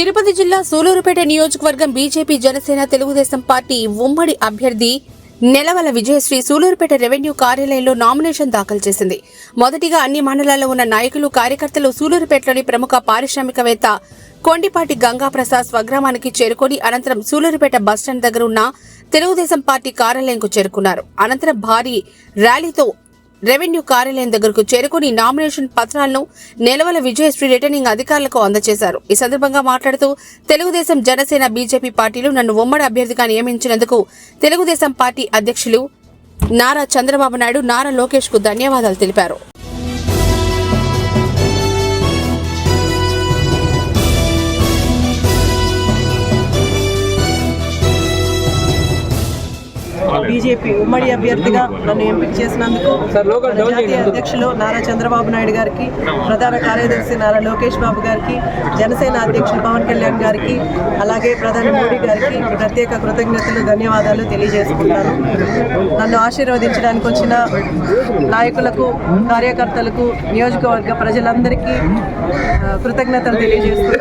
తిరుపతి జిల్లా సూలూరుపేట నియోజకవర్గం BJP Janasena Telugu Desam party ఉమ్మడి అభ్యర్థి నెలవల విజయశ్రీ సూలూరుపేట రెవెన్యూ కార్యాలయంలో నామినేషన్ దాఖలు చేసింది. మొదటిగా అన్ని మండలాల్లో ఉన్న నాయకులు కార్యకర్తలు సూలూరుపేటలోని ప్రముఖ పారిశ్రామికవేత్త కొండిపాటి గంగాప్రసాద్ స్వగ్రామానికి చేరుకొని అనంతరం సూలూరుపేట బస్టాండ్ దగ్గర ఉన్న తెలుగుదేశం పార్టీ కార్యాలయంకు చేరుకున్నారు. అనంతరం భారీ ర్యాలీతో రెవెన్యూ కార్యాలయం దగ్గరకు చేరుకుని నామినేషన్ పత్రాలను నెలవల విజయశ్రీ రిటర్నింగ్ అధికారులకు అందజేశారు. ఈ సందర్భంగా మాట్లాడుతూ తెలుగుదేశం జనసేన బీజేపీ పార్టీలు నన్ను ఉమ్మడి అభ్యర్థిగా నియమించినందుకు తెలుగుదేశం పార్టీ అధ్యక్షులు నారా చంద్రబాబు నాయుడు నారా లోకేష్కు ధన్యవాదాలు తెలిపారు. బీజేపీ ఉమ్మడి అభ్యర్థిగా నన్ను ఎంపిక చేసినందుకు జాతీయ అధ్యక్షులు నారా చంద్రబాబు నాయుడు గారికి ప్రధాన కార్యదర్శి నారా లోకేష్ బాబు గారికి జనసేన అధ్యక్షులు పవన్ కళ్యాణ్ గారికి అలాగే ప్రధాని మోడీ గారికి ప్రత్యేక కృతజ్ఞతలు ధన్యవాదాలు తెలియజేసుకుంటాను. నన్ను ఆశీర్వదించడానికి వచ్చిన నాయకులకు కార్యకర్తలకు నియోజకవర్గ ప్రజలందరికీ కృతజ్ఞతలు తెలియజేస్తూ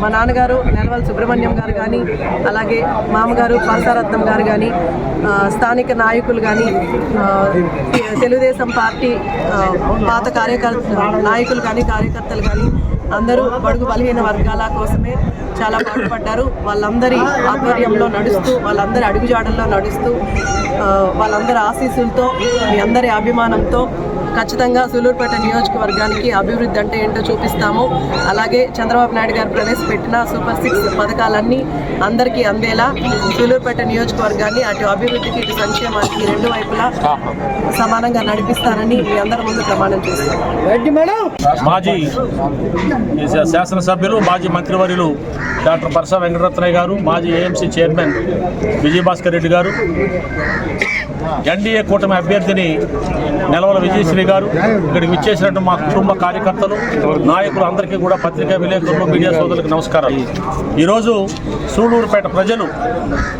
మా నాన్నగారు నెలవల్ సుబ్రహ్మణ్యం గారు కానీ అలాగే మామగారు పాల్సారత్నం గారు కానీ స్థానిక నాయకులు కానీ తెలుగుదేశం పార్టీ పాత కార్యకర్త నాయకులు కానీ కార్యకర్తలు కానీ అందరూ బడుగు బలహీన వర్గాల కోసమే చాలా పాటుపడ్డారు. వాళ్ళందరి ఆధ్వర్యంలో నడుస్తూ వాళ్ళందరి అడుగుజాడల్లో నడుస్తూ వాళ్ళందరి ఆశీస్సులతో మీ అందరి అభిమానంతో ఖచ్చితంగా సూలూరుపేట నియోజకవర్గానికి అభివృద్ధి అంటే ఏంటో చూపిస్తాము. అలాగే చంద్రబాబు నాయుడు గారు ప్రవేశపెట్టిన సూపర్ సిక్స్ పథకాలన్నీ అందరికీ అందేలా సూలూరుపేట నియోజకవర్గాన్ని అటు అభివృద్ధికి ఇటు సంక్షేమానికి రెండు వైపులా సమానంగా నడిపిస్తానని మీ అందరి ముందు ప్రమాణం చేస్తాను. మాజీ శాసనసభ్యులు మాజీ మంత్రివర్యులు డాక్టర్ పరస వెంకటరత్నయ్య గారు మాజీ ఏఎంసీ చైర్మన్ విజయభాస్కర్ రెడ్డి గారు ఎన్డీఏ కూటమి అభ్యర్థిని నెలవల విజయశ్రీ గారు ఇక్కడికి విచ్చేసినట్టు మా కుటుంబ కార్యకర్తలు నాయకులు అందరికీ కూడా పత్రికా విలేకరులు మీడియా సోదరులకు నమస్కారాలు. ఈరోజు సూళూరుపేట ప్రజలు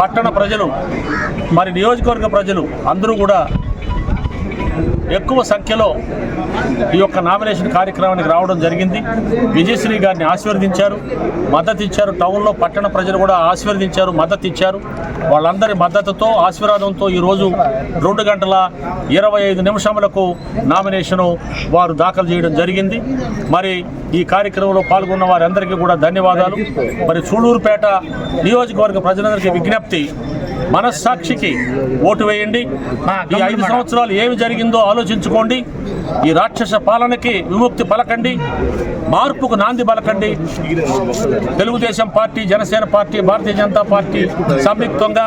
పట్టణ ప్రజలు మరి నియోజకవర్గ ప్రజలు అందరూ కూడా ఎక్కువ సంఖ్యలో ఈ యొక్క నామినేషన్ కార్యక్రమానికి రావడం జరిగింది. విజయశ్రీ గారిని ఆశీర్వదించారు. మద్దతు ఇచ్చారు. టౌన్లో పట్టణ ప్రజలు కూడా ఆశీర్వదించారు. మద్దతు ఇచ్చారు. వాళ్ళందరి మద్దతుతో ఆశీర్వాదంతో ఈరోజు రెండు గంటల ఇరవై ఐదు నిమిషములకు నామినేషను వారు దాఖలు చేయడం జరిగింది. మరి ఈ కార్యక్రమంలో పాల్గొన్న వారందరికీ కూడా ధన్యవాదాలు. మరి చూడూరుపేట నియోజకవర్గ ప్రజలందరికీ విజ్ఞప్తి మనస్సాక్షికి ఓటు వేయండి. ఈ ఐదు సంవత్సరాలు ఏమి జరిగిందో ఆలోచించుకోండి. ఈ రాక్షస పాలనకి విముక్తి పలకండి. మార్పుకు నాంది పలకండి. Telugu Desam party Janasena party Bharatiya Janata party సంయుక్తంగా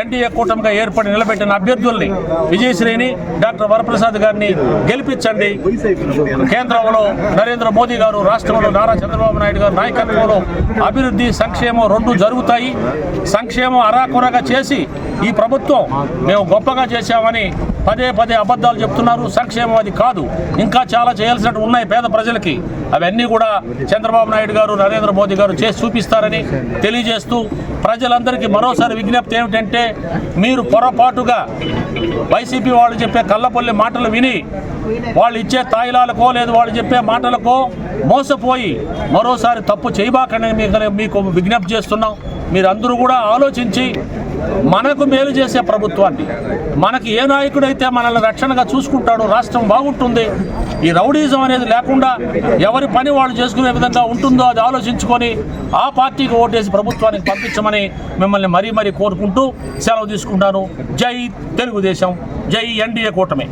ఎన్డీఏ కూటమిగా ఏర్పడి నిలబెట్టిన అభ్యర్థుల్ని విజయశ్రీని డాక్టర్ వరప్రసాద్ గారిని గెలిపించండి. కేంద్రంలో నరేంద్ర మోదీ గారు రాష్ట్రంలో నారా చంద్రబాబు నాయుడు గారు నాయకత్వంలో అభివృద్ధి సంక్షేమం రెండు జరుగుతాయి. సంక్షేమం అరాకొరగా చేసి ఈ ప్రభుత్వం మేము గొప్పగా చేశామని పదే పదే అబద్ధాలు చెప్తున్నారు. సంక్షేమం అది కాదు. ఇంకా చాలా చేయాల్సినట్టు ఉన్నాయి పేద ప్రజలకి. అవన్నీ కూడా చంద్రబాబు నాయుడు గారు నరేంద్ర మోదీ గారు చేసి చూపిస్తారని తెలియజేస్తూ ప్రజలందరికీ మరోసారి విజ్ఞప్తి ఏమిటంటే మీరు పొరపాటుగా వైసీపీ వాళ్ళు చెప్పే కళ్ళపల్లి మాటలు విని వాళ్ళు ఇచ్చే తాయిలాలకో లేదు వాళ్ళు చెప్పే మాటలకో మోసపోయి మరోసారి తప్పు చేయబాకనే మీకు మీకు విజ్ఞప్తి చేస్తున్నాం. మీరందరూ కూడా ఆలోచించి మనకు మేలు చేసే ప్రభుత్వాన్ని మనకి ఏ నాయకుడైతే మనల్ని రక్షణగా చూసుకుంటాడో రాష్ట్రం బాగుంటుంది. ఈ రౌడీజం అనేది లేకుండా ఎవరి పని వాళ్ళు చేసుకునే విధంగా ఉంటుందో అది ఆలోచించుకొని ఆ పార్టీకి ఓటేసి ప్రభుత్వానికి పంపించమని మిమ్మల్ని మరీ మరీ కోరుకుంటూ సెలవు తీసుకుంటాను. జై తెలుగుదేశం జై ఎన్డీఏ కూటమి.